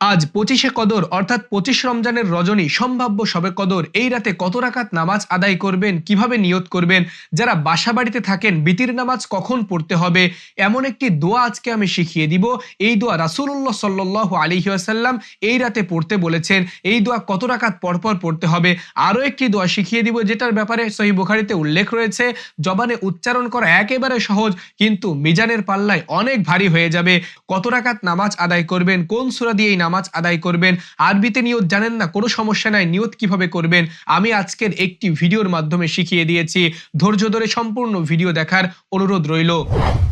আজ পঁচিশে কদর, অর্থাৎ পঁচিশ রমজানের রজনী, সম্ভাব্য সবে কদর, এই রাতে কত রাকাত নামাজ আদায় করবেন, কীভাবে নিয়ত করবেন, যারা বাসা বাড়িতে থাকেন, বিতির নামাজ কখন পড়তে হবে, এমন একটি দোয়া আজকে আমি শিখিয়ে দিব। এই দোয়া রাসুল্লাহ সাল্লাহ আলিহাসাল্লাম এই রাতে পড়তে বলেছেন। এই দোয়া কত রাকাত পরপর পড়তে হবে, আরও একটি দোয়া শিখিয়ে দিব, যেটার ব্যাপারে সহি বুখারিতে উল্লেখ রয়েছে, জবানে উচ্চারণ করা একেবারে সহজ, কিন্তু মিজানের পাল্লায় অনেক ভারী হয়ে যাবে। কত রাকাত নামাজ আদায় করবেন, কোন সুরা দিয়ে এই নামাজ আদায় করবেন। আরবিতে নিয়ত জানেন না, কোনো সমস্যা নাই নিয়ত কীভাবে করবেন? আমি আজকের একটি ভিডিওর মাধ্যমে শিখিয়ে দিয়েছি। ধৈর্য ধরে সম্পূর্ণ ভিডিও দেখার অনুরোধ রইল।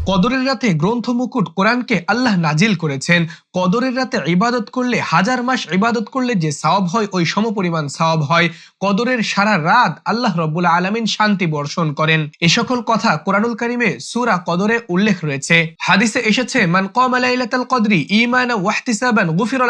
কদরের রাতে গ্রন্থ মুকুট কোরআনকে আল্লাহ নাজিল করেছেন। কদরের রাতে ইবাদত করলে, হাজার মাস ইবাদত করলে যে সওয়াব হয়, ওই সমপরিমাণ সওয়াব হয়। কদরের সারা রাত আল্লাহ রব্বুল আলমিন শান্তি বর্ষণ করেন। এ সকল কথা কোরআনুল কারিমে সুরা কদরে উল্লেখ রয়েছে। হাদিসে এসেছে, মান কম লাইলাতাল কদরি ইমানা ওয়াহতিসাবান গুফির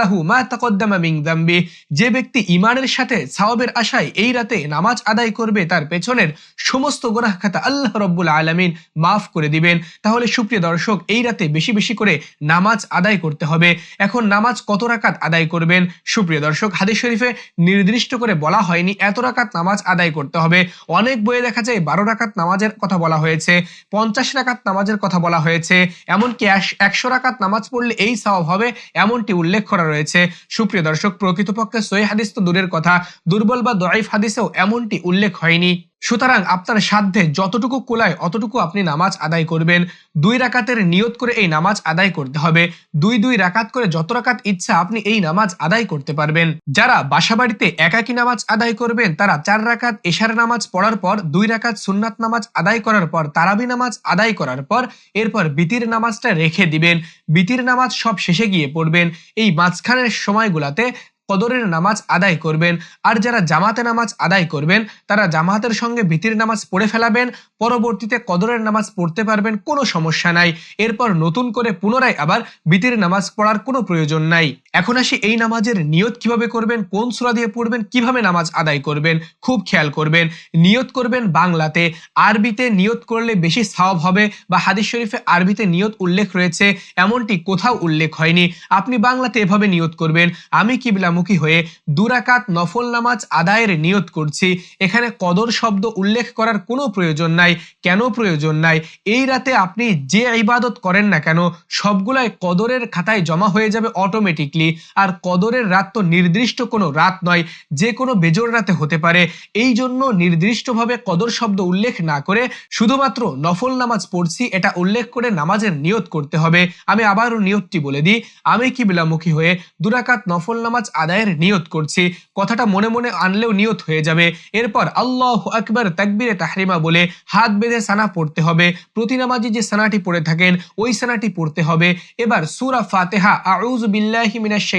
যে ব্যক্তি ইমানের সাথে সাওয়াবের আশায় এই রাতে নামাজ আদায় করবে, তার পেছনের সমস্ত গুনাহ খাতা আল্লাহ রব্বুল আলামিন মাফ করে দিবেন। তাহলে সুপ্রিয় দর্শক, এই রাতে বেশি বেশি করে নামাজ আদায় করতে হবে। এখন নামাজ কত রাকাত আদায় করবেন? সুপ্রিয় দর্শক, হাদিস শরীফে নির্দিষ্ট করে বলা হয়নি এত রাকাত নামাজ আদায় করতে হবে। অনেক বইয়ে দেখা যায় বারো রাকাত নামাজের কথা বলা হয়েছে, পঞ্চাশ রাকাত নামাজের কথা বলা হয়েছে, এমনকি একশো রাকাত নামাজ পড়লে এই সওয়াব হবে, এমনটি উল্লেখ করা রয়েছে। সুপ্রিয় দর্শক, প্রকৃতপক্ষে সহি হাদিস তো দূরের কথা, দুর্বল বা দরাইফ হাদিসেও এমনটি উল্লেখ হয়নি। সুতরাং আপনার সাধ্যে যতটুকু কোলায়, অতটুকু আপনি নামাজ আদায় করবেন। দুই রাকাতের নিয়ত করে এই নামাজ আদায় করতে হবে। দুই দুই রাকাত করে যত রাকাত ইচ্ছা আপনি এই নামাজ আদায় করতে পারবেন। যারা বাসাবাড়িতে একাকি নামাজ আদায় করবেন, তারা চার রাকাত এশার নামাজ পড়ার পর, দুই রাকাত সুন্নাত নামাজ আদায় করার পর, তারাবি নামাজ আদায় করার পর, এরপর বিতির নামাজটা রেখে দিবেন। বিতির নামাজ সব শেষে গিয়ে পড়বেন। এই মাঝখানের সময়গুলাতে কদরের নামাজ আদায় করবেন। আর যারা জামাতে নামাজ আদায় করবেন, তারা জামাতের সঙ্গে ভীতির নামাজ পড়ে ফেলাবেন, পরবর্তীতে কদরের নামাজ পড়তে পারবেন, কোনো সমস্যা নাই। এরপর নতুন করে পুনরায় আবার ভীতির নামাজ পড়ার কোনো প্রয়োজন নাই। এখন আসি এই নামাজের নিয়ত কীভাবে করবেন, কোন সুরা দিয়ে পড়বেন, কীভাবে নামাজ আদায় করবেন, খুব খেয়াল করবেন। নিয়ত করবেন বাংলাতে। আরবিতে নিয়ত করলে বেশি সাওয়াব হবে বা হাদিস শরীফে আরবিতে নিয়ত উল্লেখ রয়েছে, এমনটি কোথাও উল্লেখ হয়নি। আপনি বাংলাতে এভাবে নিয়ত করবেন, আমি কিবলামুখী হয়ে দুরাকাত নফল নামাজ আদায়ের নিয়ত করছি। এখানে কদর শব্দ উল্লেখ করার কোনো প্রয়োজন নাই। কেন প্রয়োজন নাই? এই রাতে আপনি যে ইবাদত করেন না কেন, সবগুলাই কদরের খাতায় জমা হয়ে যাবে অটোমেটিকলি আর কদরের রাত তো নির্দিষ্ট কোনো রাত নয়, যে কোনো বেজোর রাতে হতে পারে। এই জন্য নির্দিষ্টভাবে কদর শব্দ উল্লেখ না করে শুধুমাত্র নফল নামাজ পড়ছি, এটা উল্লেখ করে নামাজের নিয়ত করতে হবে। আমি আবারও নিয়তটি বলে দিই, আমি কি বিলামুখী হয়ে দুরাকাত নফল নামাজ আদায়ের নিয়ত করছি। কথাটা মনে মনে আনলেও নিয়ত হয়ে যাবে। এরপর আল্লাহ আকবর তাকবিরে তাহরিমা বলে হাত বেঁধে সানা পড়তে হবে। প্রতি নামাজি যে সানাটি পড়ে থাকেন, ওই সানাটি পড়তে হবে। এবার সুরা ফাতেহা আউজ বিল্লাহি মিনাশ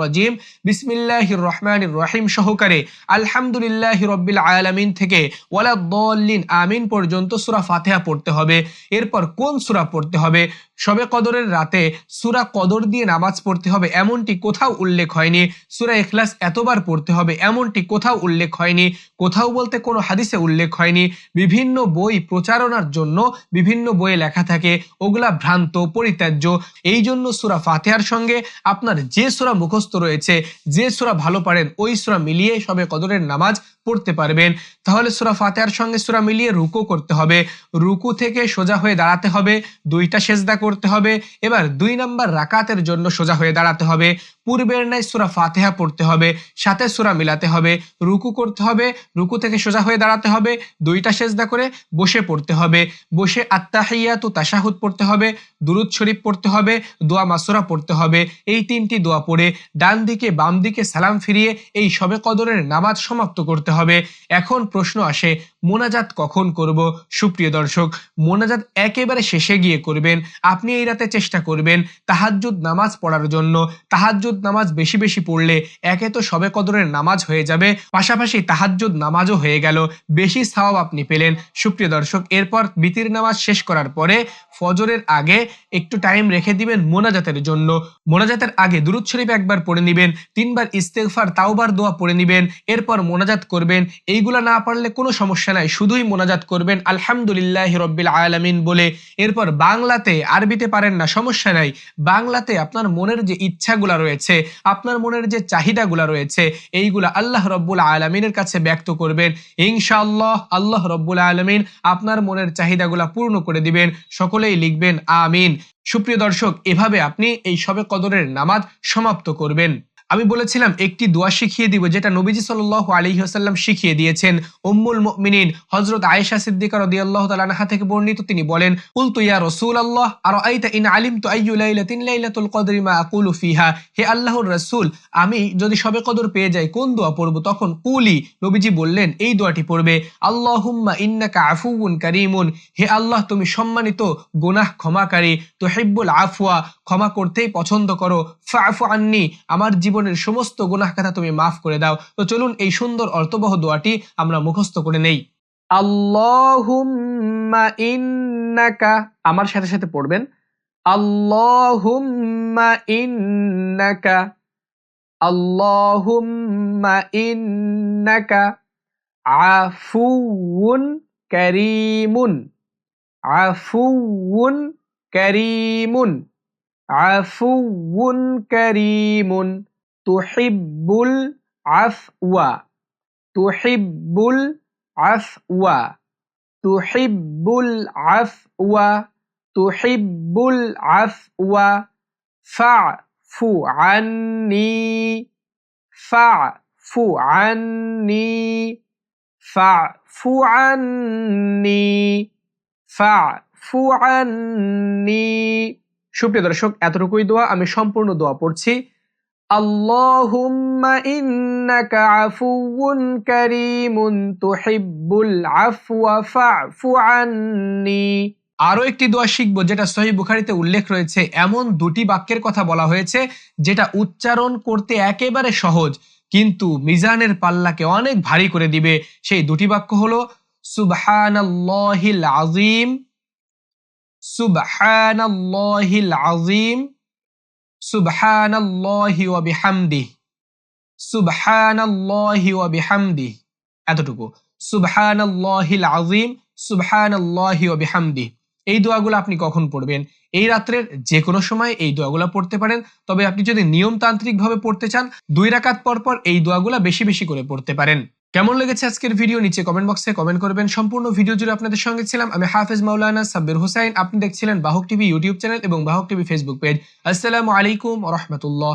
রাজিম। বিসমিল্লাহির রহমানির রহিম সহকারে আলহামদুলিল্লাহি রব্বিল আলামিন থেকে ওয়ালা আমিন পর্যন্ত সুরা ফাতেহা পড়তে হবে। এরপর কোন সুরা পড়তে হবে? সবে কদরের রাতে সুরা কদর দিয়ে নামাজ পড়তে হবে। এমনটি কোথাও উল্লেখ হয়নি। সুরা এখলাস এতবার পড়তে হবে, এমনটি কোথাও উল্লেখ হয়নি, কোথাও বলতে কোনো হাদিসে উল্লেখ হয়নি। বিভিন্ন বই প্রচারণার জন্য বিভিন্ন বইয়ে লেখা থাকে, ওগুলা ভ্রান্ত, পরিত্যাজ্য। এই জন্য সুরা ফাতেহার সঙ্গে আপনার যে সুরা মুখস্থ রয়েছে, যে সুরা ভালো পারেন, ওই সুরা মিলিয়ে সবে কদরের নামাজ পড়তে পারবেন। তাহলে সুরা ফাতেহার সঙ্গে সুরা মিলিয়ে রুকু করতে হবে। রুকু থেকে সোজা হয়ে দাঁড়াতে হবে। দুইটা সেজদা করতে হবে। এবার দুই নম্বর রাকাতের জন্য সোজা হয়ে দাঁড়াতে হবে। পূর্বের ন্যায় সুরা ফাতেহা পড়তে হবে। সাথে সুরা মিলাতে হবে। রুকু করতে হবে। রুকু থেকে সোজা হয়ে দাঁড়াতে হবে। দুইটা সেজদা করে বসে পড়তে হবে। বসে আত্মাহিয়াত তাশাহুদ পড়তে হবে। দুরুদ শরীফ পড়তে হবে। দোয়া মাসুরা পড়তে হবে। এই তিনটি দোয়া পড়ে ডান দিকে বাম দিকে সালাম ফিরিয়ে এই সবে কদরের নামাজ সমাপ্ত করতে হবে এখন প্রশ্ন আসে মোনাজাত কখন করব? সুপ্রিয় দর্শক, মোনাজাত একেবারে শেষে গিয়ে করবেন। আপনি এই রাতে চেষ্টা করবেন তাহাজ্জুদ নামাজ পড়ার জন্য। তাহাজ্জুদ নামাজ বেশি বেশি পড়লে একে তো সবে কদরের নামাজ হয়ে যাবে। পাশাপাশি তাহাজ্জুদ নামাজও হয়ে গেল। বেশি সাওয়াব আপনি পেলেন। সুপ্রিয় দর্শক, এরপর বিতির নামাজ শেষ করার পরে ফজরের আগে একটু টাইম রেখে দিবেন মোনাজাতের জন্য। মোনাজাতের আগে দুরুদ শরীফ একবার পড়ে নিবেন, তিনবার ইস্তেগফার, তাওবার, দোয়া পড়ে নিবেন, এরপর মোনাজাত করবেন। এইগুলা না পারলে কোনো সমস্যা নাই, শুধুই মোনাজাত করবেন, আলহামদুলিল্লাহ রব্বিল আলামিন বলে। এরপর বাংলাতে আরবিতে পারেন না, সমস্যা নাই। বাংলাতে আপনার মনের যে ইচ্ছাগুলা রয়েছে, আপনার মনের যে চাহিদাগুলা রয়েছে, এইগুলা আল্লাহ রব্বুল আলমিনের কাছে ব্যক্ত করবেন। ইনশাআল্লাহ আল্লাহ রব্বুল আলমিন আপনার মনের চাহিদাগুলা পূর্ণ করে দিবেন। সকলেই লিখবেন, আমিন। সুপ্রিয় দর্শক, এভাবে আপনি এই সবে কদরের নামাজ সমাপ্ত করবেন। আমি বলেছিলাম, একটি দোয়া শিখিয়ে দিব যেটা নবীজি সাল্লাহ আলহিহাসাল্লাম শিখিয়ে দিয়েছেন। উম্মুল মুমিনিন হজরত আয়েশা সিদ্দিকা রদিয়াল্লাহ তালানহা থেকে বর্ণিত, তিনি বলেন কুল তুইয়া রসুল আল্লাহ আর ইন আলিম তু ফিহা? হে আল্লাহর আমি যদি সবে কদর পেয়ে যাই, কোন দোয়া পড়ব? তখন কুলি নবীজি বললেন, এই দোয়াটি পড়বে, আল্লাহুম্মা ইন্নাকা আফুউন কারীমুন। হে আল্লাহ, তুমি সম্মানিত গুনাহ ক্ষমাকারী, তুহিব্বুল আফওয়া, ক্ষমা করতেই পছন্দ করো। আন্নি, আমার জীবনের সমস্ত গুনাহ কথা তুমি মাফ করে দাও। তো চলুন এই সুন্দর অর্থবহ দোয়াটি আমরা মুখস্থ করে নেই। ইন্নাকা, আমার সাথে সাথে পড়বেন। আল্লাহুম্মা ইন্নাকা তুহিব্বুল আফওয়া তুহিব্বুল আফওয়া তুহিব্বুল আফওয়া তুহিব্বুল আফওয়া, ফাফু আন্নি ফাফু আন্নি ফাফু আন্নি ফাফু আন্নি। সুপ্রিয় দর্শক, এতটুকুই দোয়া, আমি সম্পূর্ণ দোয়া পড়ছি। আল্লাহুম্মা ইন্নাকা আফুউন কারীমুন তুহিব্বুল আফওয়া ফাফু আন্নি। আরও একটি দোয়া শিখব, যেটা সহি বুখারিতে উল্লেখ রয়েছে, এমন দুটি বাক্যের কথা বলা হয়েছে, যেটা উচ্চারণ করতে একেবারে সহজ, কিন্তু মিজানের পাল্লাকে অনেক ভারী করে দিবে। সেই দুটি বাক্য হলো, সুবহানাল্লাহিল আজিম সুবহানাল্লাহিল আজিম সুবহানাল্লাহি ওয়া বিহামদিহি সুবহানাল্লাহি ওয়া বিহামদিহি এতটুকু। সুবহানাল্লাহিল আজিম সুবহানাল্লাহি ওয়া বিহামদিহি এই দোয়াগুলো আপনি কখন পড়বেন? এই রাত্রের যে কোনো সময় এই দোয়াগুলো পড়তে পারেন। তবে আপনি যদি নিয়মতান্ত্রিক ভাবে পড়তে চান, দুই রাকাত পর পর এই দোয়াগুলো বেশি বেশি করে পড়তে পারেন। কেমন লেগেছে আজকের ভিডিও নিচে কমেন্ট বক্সে কমেন্ট করবেন। সম্পূর্ণ ভিডিও জুড়ে আপনাদের সঙ্গে ছিলাম আমি হাফেজ মাওলানা সাব্বির হুসাইন। আপনি দেখছিলেন বাহক টিভি ইউটিউব চ্যানেল এবং বাহক টিভি ফেসবুক পেজ আসসালামু আলাইকুম রহমতুল্লাহ।